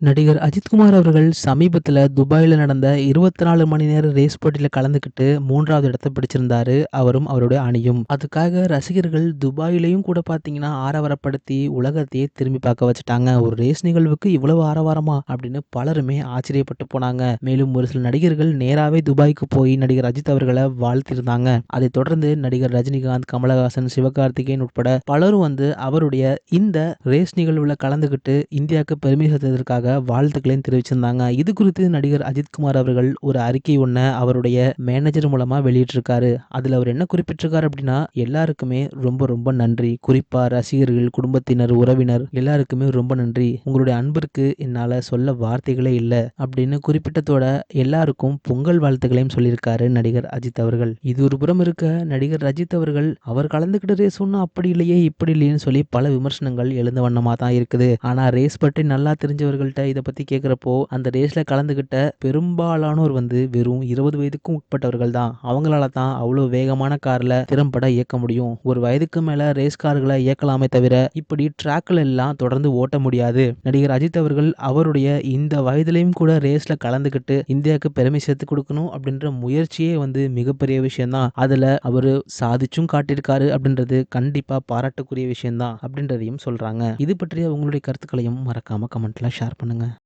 நடிகர் அஜித்குமார் அவர்கள் சமீபத்தில் துபாயில் நடந்த 24 மணி நேர ரேஸ் போட்டியில் கலந்துக்கிட்டு மூன்றாவது இடத்தை பிடிச்சிருந்தாரு. அவரும் அவருடைய அணியும். அதுக்காக ரசிகர்கள் துபாயிலையும் கூட பார்த்தீங்கன்னா, ஆரவாரப்படுத்தி உலகத்தையே திரும்பி பார்க்க வச்சுட்டாங்க. ஒரு ரேஸ் நிகழ்வுக்கு இவ்வளவு ஆரவாரமா? அப்படின்னு பலருமே ஆச்சரியப்பட்டு போனாங்க. மேலும் ஒரு சில நடிகர்கள் நேராகவே துபாய்க்கு போய் நடிகர் அஜித் அவர்களை வாழ்த்தியிருந்தாங்க. அதைத் தொடர்ந்து நடிகர் ரஜினிகாந்த், கமலஹாசன், சிவகார்த்திகேயன் உட்பட பலரும் வந்து அவருடைய இந்த ரேஸ் நிகழ்வில் கலந்துக்கிட்டு இந்தியாவுக்கு பெருமை சேர்த்ததற்காக வாழ்த்துக்களையும் தெரிவிச்சிருந்தாங்க. இது குறித்து நடிகர் அஜித்குமார் அவர்கள் ஒரு அறிக்கை ஒன்றை அவருடைய மேனேஜர் மூலமாக வெளியிட்டிருக்காரு. அதில் அவர் என்ன குறிப்பிட்டிருக்காரு அப்படின்னா, எல்லாருக்குமே ரொம்ப ரொம்ப நன்றி. குறிப்பாக ரசிகர்கள், குடும்பத்தினர், உறவினர் எல்லாருக்குமே ரொம்ப நன்றி. உங்களுடைய அன்பிற்கு என்னால் சொல்ல வார்த்தைகளே இல்லை அப்படின்னு குறிப்பிட்டதோட எல்லாருக்கும் பொங்கல் வாழ்த்துக்களையும் சொல்லியிருக்காரு நடிகர் அஜித் அவர்கள். இது ஒரு புறம் இருக்க நடிகர் அஜித் அவர்கள் அவர் கலந்துக்கிட்ட ரேஸ் ஒன்றும் அப்படி இல்லையே, இப்படி இல்லையேன்னு சொல்லி பல விமர்சனங்கள் எழுந்த வண்ணமாக தான் இருக்குது. ஆனால் ரேஸ் பற்றி நல்லா தெரிஞ்சவர்கள்ட்ட இதை பத்தி கேட்குறப்போ அந்த ரேஸ்ல கலந்துக்கிட்ட பெரும்பாலானோர் வந்து வெறும் 20 வயதுக்கும் உட்பட்டவர்கள் தான். அவங்களால தான் அவ்வளோ வேகமான கார்ல திறம்பட இயக்க முடியும். ஒரு வயதுக்கு மேல ரேஸ் கார்களை இயக்கலாமே தவிர, இப்படி ட்ராக்கில் எல்லாம் தொடர்ந்து ஓட்ட முடியாது. நடிகர் அஜித் அவர்கள் அவருடைய இந்த வயதிலயும் கூட ரேஸ்ல கலந்துக்கிட்டு இந்தியாவுக்கு பெருமை சேர்த்து கொடுக்கணும் அப்படின்ற முயற்சியே வந்து மிகப்பெரிய விஷயம்தான் அதில் அதுல அவரு சாதிச்சும் காட்டியிருக்காரு அப்படின்றது கண்டிப்பா பாராட்டுக்குரிய விஷயம்தான் அப்படின்றதையும் சொல்றாங்க. இது பற்றிய உங்களுடைய கருத்துக்களையும் மறக்காம கமெண்ட்ல ஷேர் menengah